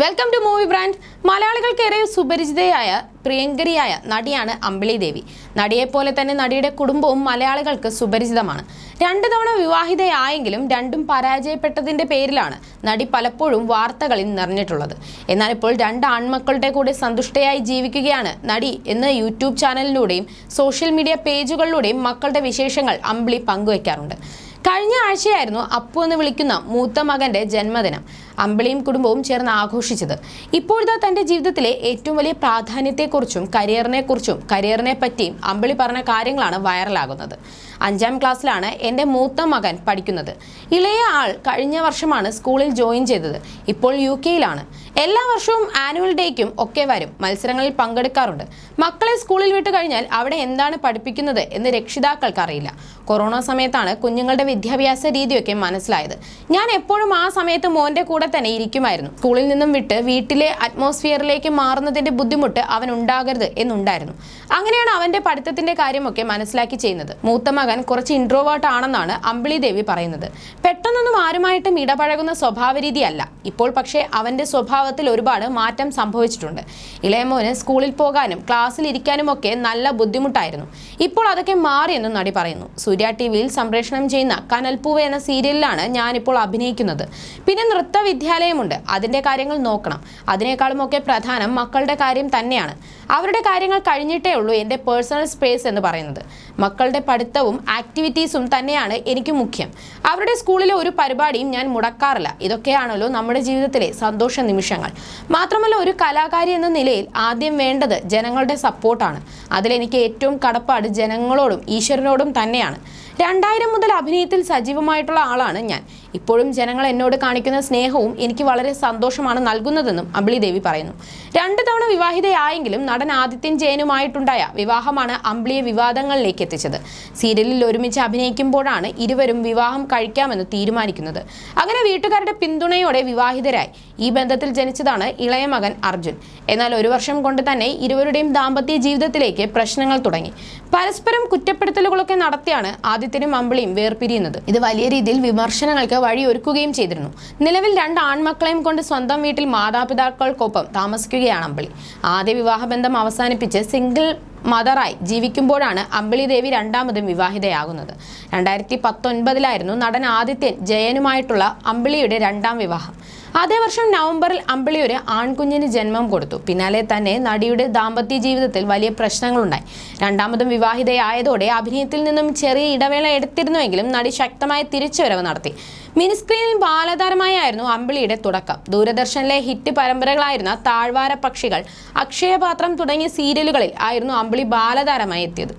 Welcome to movie brand മലയാളികൾക്കേറെ സുപരിചിതയായ പ്രിയങ്കരിയായ നടിയാണ് അമ്പിളി ദേവി. നടിയെപ്പോലെ തന്നെ നടിയുടെ കുടുംബവും മലയാളികൾക്ക് സുപരിചിതമാണ്. രണ്ട് തവണ വിവാഹിതയായെങ്കിലും രണ്ടും പരാജയപ്പെട്ടതിന്റെ പേരിലാണ് നടി പലപ്പോഴും വാർത്തകളിൽ നിറഞ്ഞിട്ടുള്ളത്. എന്നാൽ ഇപ്പോൾ രണ്ട് ആൺമക്കളുടെ കൂടെ സന്തുഷ്ടയായി ജീവിക്കുകയാണ് നടി എന്ന് യൂട്യൂബ് ചാനലിലൂടെയും സോഷ്യൽ മീഡിയ പേജുകളിലൂടെയും മക്കളുടെ വിശേഷങ്ങൾ അമ്പിളി പങ്കുവയ്ക്കാറുണ്ട് കഴിഞ്ഞ ആഴ്ചയായിരുന്നു അപ്പു എന്ന് വിളിക്കുന്ന മൂത്ത മകന്റെ ജന്മദിനം. അമ്പിളിയും കുടുംബവും ചേർന്ന് ആഘോഷിച്ചത്. ഇപ്പോഴത്തെ തന്റെ ജീവിതത്തിലെ ഏറ്റവും വലിയ പ്രാധാന്യത്തെക്കുറിച്ചും കരിയറിനെക്കുറിച്ചും കരിയറിനെ പറ്റിയും അമ്പിളി പറഞ്ഞ കാര്യങ്ങളാണ് വൈറലാകുന്നത്. അഞ്ചാം ക്ലാസ്സിലാണ് എന്റെ മൂത്ത മകൻ പഠിക്കുന്നത്. ഇളയ ആൾ കഴിഞ്ഞ വർഷമാണ് സ്കൂളിൽ ജോയിൻ ചെയ്തത്. ഇപ്പോൾ യു കെയിലാണ്. എല്ലാ വർഷവും ആനുവൽ ഡേക്കും ഒക്കെ വരും. മത്സരങ്ങളിൽ പങ്കെടുക്കാറുണ്ട്. മക്കളെ സ്കൂളിൽ വിട്ട് കഴിഞ്ഞാൽ അവിടെ എന്താണ് പഠിപ്പിക്കുന്നത് എന്ന് രക്ഷിതാക്കൾക്ക് അറിയില്ല കൊറോണ സമയത്താണ് കുഞ്ഞുങ്ങളുടെ വിദ്യാഭ്യാസ രീതിയൊക്കെ മനസ്സിലായത്. ഞാൻ എപ്പോഴും ആ സമയത്ത് മോന്റെ കൂടെ തന്നെ ഇരിക്കുമായിരുന്നു. സ്കൂളിൽ നിന്നും വിട്ട് വീട്ടിലെ അറ്റ്മോസ്ഫിയറിലേക്ക് മാറുന്നതിന്റെ ബുദ്ധിമുട്ട് അവൻ ഉണ്ടാകരുത് എന്നുണ്ടായിരുന്നു. അങ്ങനെയാണ് അവന്റെ പഠിത്തത്തിന്റെ കാര്യമൊക്കെ മനസ്സിലാക്കി ചെയ്യുന്നത്. മൂത്ത മകൻ കുറച്ച് ഇൻട്രോവേർട്ട് ആണെന്നാണ് അമ്പിളി ദേവി പറയുന്നത്. പെട്ടെന്നൊന്നും ആരുമായിട്ടും ഇടപഴകുന്ന സ്വഭാവ രീതിയല്ല. ഇപ്പോൾ പക്ഷേ അവന്റെ സ്വഭാവത്തിൽ ഒരുപാട് മാറ്റം സംഭവിച്ചിട്ടുണ്ട്. ഇളയമോന് സ്കൂളിൽ പോകാനും ക്ലാസ്സിൽ ഇരിക്കാനും ഒക്കെ നല്ല ബുദ്ധിമുട്ടായിരുന്നു. ഇപ്പോൾ അതൊക്കെ മാറിയെന്നും നടി പറയുന്നു. സൂര്യ ടി വിയിൽ സംപ്രേഷണം ചെയ്യുന്ന കനൽപ്പൂവ് എന്ന സീരിയലിലാണ് ഞാനിപ്പോൾ അഭിനയിക്കുന്നത്. പിന്നെ നൃത്ത വിദ്യാലയമുണ്ട് അതിന്റെ കാര്യങ്ങൾ നോക്കണം. അതിനേക്കാളും ഒക്കെ പ്രധാനം മക്കളുടെ കാര്യം തന്നെയാണ്. അവരുടെ കാര്യങ്ങൾ കഴിഞ്ഞിട്ടേ ഉള്ളൂ എന്റെ പേഴ്സണൽ സ്പേസ് എന്ന് പറയുന്നത്. മക്കളുടെ പഠിത്തവും ആക്ടിവിറ്റീസും തന്നെയാണ് എനിക്ക് മുഖ്യം. അവരുടെ സ്കൂളിലെ ഒരു പരിപാടിയും ഞാൻ മുടക്കാറില്ല. ഇതൊക്കെയാണല്ലോ നമ്മുടെ ജീവിതത്തിലെ സന്തോഷ നിമിഷങ്ങൾ. മാത്രമല്ല ഒരു കലാകാരി എന്ന നിലയിൽ ആദ്യം വേണ്ടത് ജനങ്ങളുടെ സപ്പോർട്ടാണ്. അതിലെനിക്ക് ഏറ്റവും കടപ്പാട് ജനങ്ങളോടും ഈശ്വരനോടും തന്നെയാണ്. രണ്ടായിരം മുതൽ അഭിനയത്തിൽ സജീവമായിട്ടുള്ള ആളാണ് ഞാൻ. ഇപ്പോഴും ജനങ്ങൾ എന്നോട് കാണിക്കുന്ന സ്നേഹവും എനിക്ക് വളരെ സന്തോഷമാണ് നൽകുന്നതെന്നും അമ്പിളി ദേവി പറയുന്നു. രണ്ടു തവണ വിവാഹിതയായെങ്കിലും നടൻ ആദിത്യൻ ജയനുമായിട്ടുണ്ടായ വിവാഹമാണ് അമ്പിളിയെ വിവാദങ്ങളിലേക്ക് എത്തിച്ചത്. സീരിയലിൽ ഒരുമിച്ച് അഭിനയിക്കുമ്പോഴാണ് ഇരുവരും വിവാഹം കഴിക്കാമെന്ന് തീരുമാനിക്കുന്നത്. അങ്ങനെ വീട്ടുകാരുടെ പിന്തുണയോടെ വിവാഹിതരായി. ഈ ബന്ധത്തിൽ ജനിച്ചതാണ് ഇളയ മകൻ അർജുൻ. എന്നാൽ ഒരു വർഷം കൊണ്ട് തന്നെ ഇരുവരുടെയും ദാമ്പത്യ ജീവിതത്തിലേക്ക് പ്രശ്നങ്ങൾ തുടങ്ങി. പരസ്പരം കുറ്റപ്പെടുത്തലുകളൊക്കെ നടത്തിയാണ് ആദിത്യനും അമ്പിളിയും വേർപിരിയുന്നത്. ഇത് വലിയ രീതിയിൽ വിമർശനങ്ങൾക്ക് വഴിയൊരുക്കുകയും ചെയ്തിരുന്നു. നിലവിൽ രണ്ട് ആൺമക്കളെയും കൊണ്ട് സ്വന്തം വീട്ടിൽ മാതാപിതാക്കൾക്കൊപ്പം താമസിക്കുകയാണ് അമ്പിളി. ആദ്യ വിവാഹബന്ധം അവസാനിപ്പിച്ച് സിംഗിൾ മദറായി ജീവിക്കുമ്പോഴാണ് അമ്പിളി ദേവി രണ്ടാമതും വിവാഹിതയാകുന്നത്. രണ്ടായിരത്തി പത്തൊൻപതിലായിരുന്നു നടൻ ആദിത്യൻ ജയനുമായിട്ടുള്ള അമ്പിളിയുടെ രണ്ടാം വിവാഹം. അതേ വർഷം നവംബറിൽ അമ്പിളി ഒരു ആൺകുഞ്ഞിന് ജന്മം കൊടുത്തു. പിന്നാലെ തന്നെ നടിയുടെ ദാമ്പത്യ ജീവിതത്തിൽ വലിയ പ്രശ്നങ്ങളുണ്ടായി. രണ്ടാമതും വിവാഹിതയായതോടെ അഭിനയത്തിൽ നിന്നും ചെറിയ ഇടവേള എടുത്തിരുന്നുവെങ്കിലും നടി ശക്തമായ തിരിച്ചുവരവ് നടത്തി. മിനിസ്ക്രീനിൽ ബാലതാരമായായിരുന്നു അമ്പിളിയുടെ തുടക്കം. ദൂരദർശനിലെ ഹിറ്റ് പരമ്പരകളായിരുന്ന താഴ്വാര പക്ഷികൾ അക്ഷയപാത്രം തുടങ്ങിയ സീരിയലുകളിൽ ആയിരുന്നു അമ്പിളി ബാലതാരമായി എത്തിയത്.